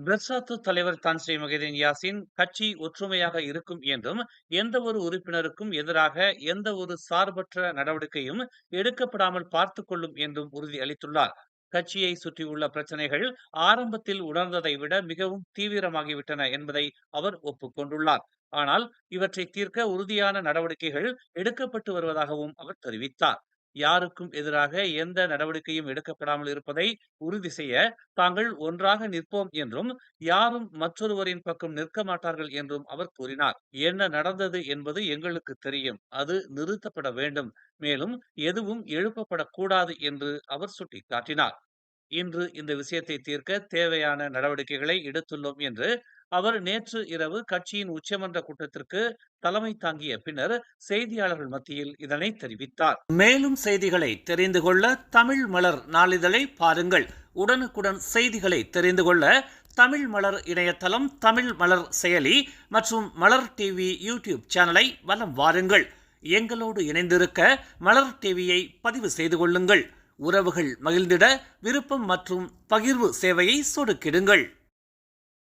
Bersatu தலைவர் தான் ஸ்ரீ மொஹிதீன் யாசின் கட்சி ஒற்றுமையாக இருக்கும் என்றும் எந்த ஒரு உறுப்பினருக்கும் எதிராக எந்த ஒரு சார்பற்ற நடவடிக்கையும் எடுக்கப்படாமல் பார்த்துக் கொள்ளும் என்றும் உறுதி அளித்துள்ளார். கட்சியை சுற்றியுள்ள பிரச்சனைகள் ஆரம்பத்தில் உணர்ந்ததை விட மிகவும் தீவிரமாகிவிட்டன என்பதை அவர் ஒப்புக்கொண்டுள்ளார் ஆனால் இவற்றை தீர்க்க உறுதியான நடவடிக்கைகள் எடுக்கப்பட்டு வருவதாகவும் அவர் தெரிவித்தார். யாருக்கும் எதிராக எந்த நடவடிக்கையும் எடுக்கப்படாமல் இருப்பதை உறுதி செய்ய தாங்கள் ஒன்றாக நிற்போம் என்றும் யாரும் மற்றொருவரின் பக்கம் நிற்க மாட்டார்கள் என்றும் அவர் கூறினார். என்ன நடந்தது என்பது எங்களுக்கு தெரியும். அது நிறுத்தப்பட வேண்டும். மேலும் எதுவும் எழுப்பப்படக்கூடாது என்று அவர் சுட்டிக்காட்டினார். இன்று இந்த விஷயத்தை தீர்க்க தேவையான நடவடிக்கைகளை எடுத்துள்ளோம் என்று அவர் நேற்று இரவு கட்சியின் உச்சமன்ற கூட்டத்திற்கு தலைமை தாங்கிய பின்னர் செய்தியாளர்கள் மத்தியில் இதனை தெரிவித்தார். மேலும் செய்திகளை தெரிந்து கொள்ள தமிழ் மலர் நாளிதழை பாருங்கள். உடனுக்குடன் செய்திகளை தெரிந்து கொள்ள தமிழ் மலர் இணையதளம் தமிழ் மலர் செயலி மற்றும் மலர் டிவி யூடியூப் சேனலை வலம் வாருங்கள். எங்களோடு இணைந்திருக்க மலர் டிவியை பதிவு செய்து கொள்ளுங்கள். உறவுகள் மகிழ்ந்திட விருப்பம் மற்றும் பகிர்வு சேவையை சொடுக்கிடுங்கள்.